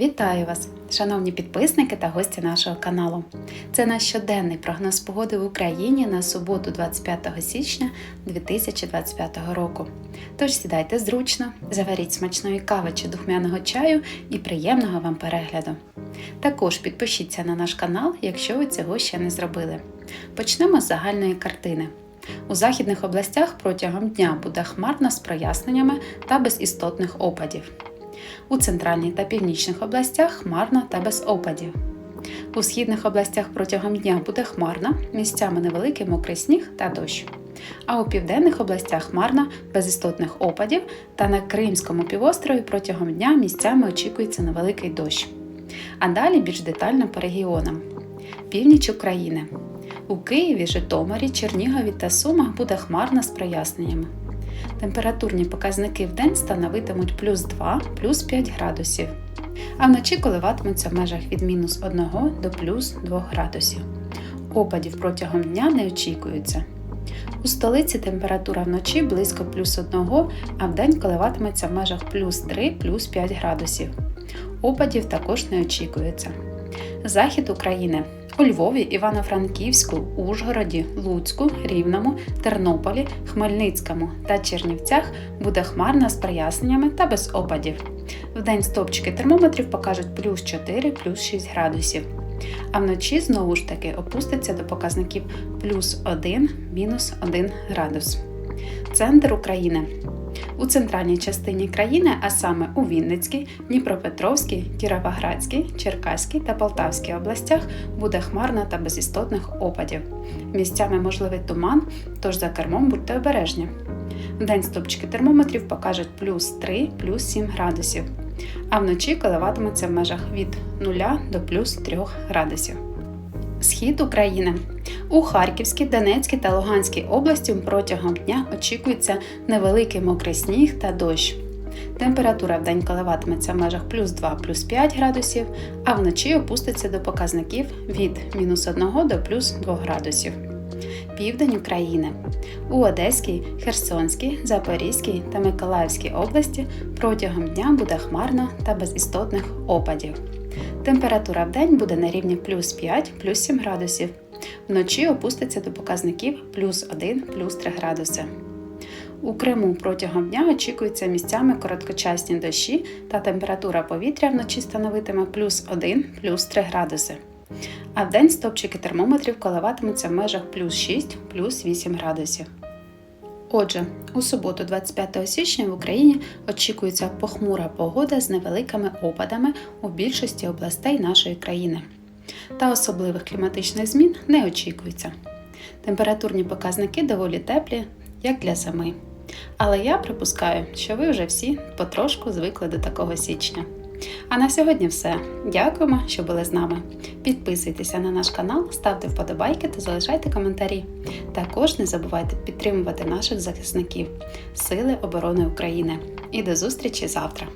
Вітаю вас, шановні підписники та гості нашого каналу. Це наш щоденний прогноз погоди в Україні на суботу, 25 січня 2025 року. Тож сідайте зручно, заваріть смачної кави чи духмяного чаю і приємного вам перегляду. Також підпишіться на наш канал, якщо ви цього ще не зробили. Почнемо з загальної картини. У західних областях протягом дня буде хмарно з проясненнями та без істотних опадів. У центральній та північних областях хмарно та без опадів. У східних областях протягом дня буде хмарно, місцями невеликий мокрий сніг та дощ. А у південних областях хмарно, без істотних опадів, та на Кримському півострові протягом дня місцями очікується невеликий дощ. А далі більш детально по регіонам. Північ України. У Києві, Житомирі, Чернігові та Сумах буде хмарно з проясненнями. Температурні показники в день становитимуть плюс 2, плюс 5 градусів, а вночі коливатимуться в межах від мінус 1 до плюс 2 градусів. Опадів протягом дня не очікується. У столиці температура вночі близько плюс 1, а вдень коливатиметься в межах плюс 3, плюс 5 градусів. Опадів також не очікується. Захід України у Львові, Івано-Франківську, Ужгороді, Луцьку, Рівному, Тернополі, Хмельницькому та Чернівцях буде хмарно з проясненнями та без опадів. Вдень стопчики термометрів покажуть плюс 4, плюс 6 градусів. А вночі знову ж таки опуститься до показників плюс 1, мінус 1 градус. Центр України. У центральній частині країни, а саме у Вінницькій, Дніпропетровській, Кіровоградській, Черкаській та Полтавській областях буде хмарно та без істотних опадів. Місцями можливий туман, тож за кермом будьте обережні. Вдень стопчики термометрів покажуть плюс 3, плюс 7 градусів, а вночі коливатиметься в межах від 0 до плюс 3 градусів. Схід України. У Харківській, Донецькій та Луганській області протягом дня очікується невеликий мокрий сніг та дощ. Температура в день коливатиметься в межах плюс 2 плюс 5 градусів, а вночі опуститься до показників від мінус 1 до плюс 2 градусів. Південь України. У Одеській, Херсонській, Запорізькій та Миколаївській області протягом дня буде хмарно та без істотних опадів. Температура в день буде на рівні плюс 5 плюс 7 градусів. Вночі опуститься до показників плюс 1 плюс 3 градуси. У Криму протягом дня очікуються місцями короткочасні дощі та температура повітря вночі становитиме плюс 1 плюс 3 градуси. А в день стопчики термометрів коливатимуться в межах плюс 6 плюс 8 градусів. Отже, у суботу, 25 січня в Україні очікується похмура погода з невеликими опадами у більшості областей нашої країни. Та особливих кліматичних змін не очікується. Температурні показники доволі теплі, як для зими. Але я припускаю, що ви вже всі потрошку звикли до такого січня. А на сьогодні все. Дякуємо, що були з нами. Підписуйтеся на наш канал, ставте вподобайки та залишайте коментарі. Також не забувайте підтримувати наших захисників Сили оборони України. І до зустрічі завтра!